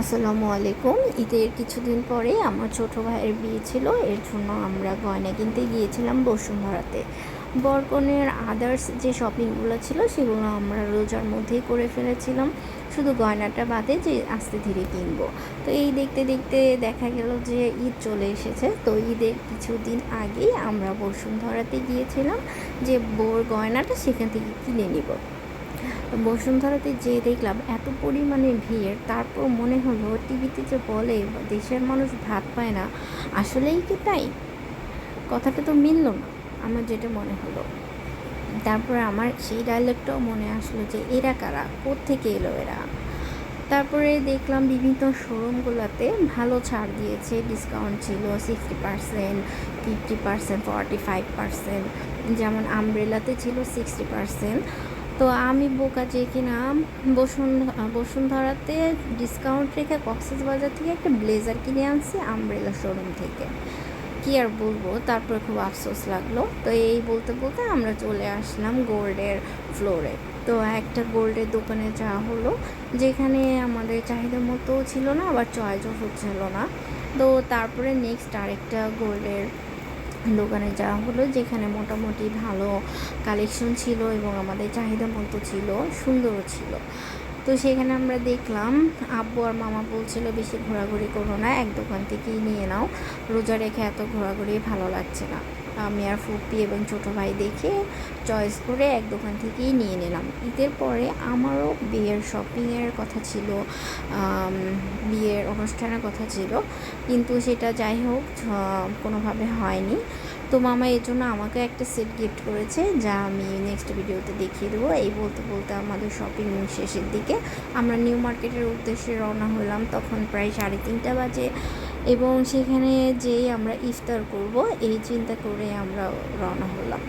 আসসালামু আলাইকুম। ঈদের কিছুদিন পরে আমার ছোট ভাইয়ের বিয়ে ছিল, এর জন্য আমরা গয়না কিনতে গিয়েছিলাম বসুন্ধরাতে। বরকনের আদার্স যে শপিংগুলো ছিল, সেগুলো আমরা রোজার মধ্যেই করে ফেলেছিলাম। শুধু গয়নাটা বাদে যে আস্তে ধীরে কিনবো। তো এই দেখতে দেখতে দেখা গেল যে ঈদ চলে এসেছে। তো ঈদের কিছুদিন আগেই আমরা বসুন্ধরাতে গিয়েছিলাম যে বোর গয়নাটা সেখান থেকে কিনে নিব। বসুন্ধরাতে যেয়ে দেখলাম এত পরিমাণে ভিড়, তারপর মনে হলো টিভিতে যে বলে দেশের মানুষ ভাত পায় না, আসলেই কি তাই? কথাটা তো মিলল না, আমার যেটা মনে হলো। তারপরে আমার সেই ডায়লগটাও মনে আসলো যে এরা কারা? থেকে এলো এরা? তারপরে দেখলাম বিভিন্ন শোরুমগুলোতে ভালো ছাড় দিয়েছে ডিসকাউন্ট ছিল sixty percent fifty percent forty five percent যেমন আমব্রেলাতে ছিল সিক্সটি পার্সেন্ট তো আমি বোকা যে কিনা বসুন্ধরা বসুন্ধরাতে ডিসকাউন্ট রেখে কক্সেস বাজার থেকে একটা ব্লেজার কিনে আনছি আমব্রেলা শোরুম থেকে। কি আর বলব, তারপরে খুব আফসোস লাগল। তো এই বলতে বলতে আমরা চলে আসলাম গোল্ডের ফ্লোরে তো একটা গোল্ডের দোকানে যাওয়া হলো, যেখানে আমাদের চাহিদা মতো ছিল না, আবার চয়েসও হচ্ছিল না। তো তারপরে নেক্সট আরেকটা গোল্ডের দোকানে যাওয়া হলো, যেখানে মোটামুটি ভালো কালেকশন ছিল এবং আমাদের চাহিদা মতো ছিল, সুন্দরও ছিল। তো সেখানে আমরা দেখলাম, আব্বু আর মামা বলছিল বেশি ঘোরাঘুরি করো না, এক দোকান থেকেই নিয়ে নাও। রোজা রেখে এত ঘোরাঘুরি ভালো লাগছে না। আমি আর ফুপি এবং ছোটো ভাই দেখে চয়েস করে এক দোকান থেকেই নিয়ে নিলাম। ঈদের পরে আমারও বিয়ের শপিংয়ের কথা ছিল বিয়ের অনুষ্ঠানের কথা ছিল। কিন্তু সেটা যাই হোক কোনোভাবে হয়নি। তো মামা এর জন্য আমাকে একটা সেট গিফট করেছে, যা আমি নেক্সট ভিডিওতে দেখিয়ে দেবো। এই বলতে বলতে আমাদের শপিং শেষের দিকে আমরা নিউ মার্কেটের উদ্দেশ্যে রওনা হলাম। তখন প্রায় সাড়ে তিনটা বাজে এবং সেখানে যেই আমরা ইফতার করব, এই চিন্তা করে আমরা রওনা হলাম।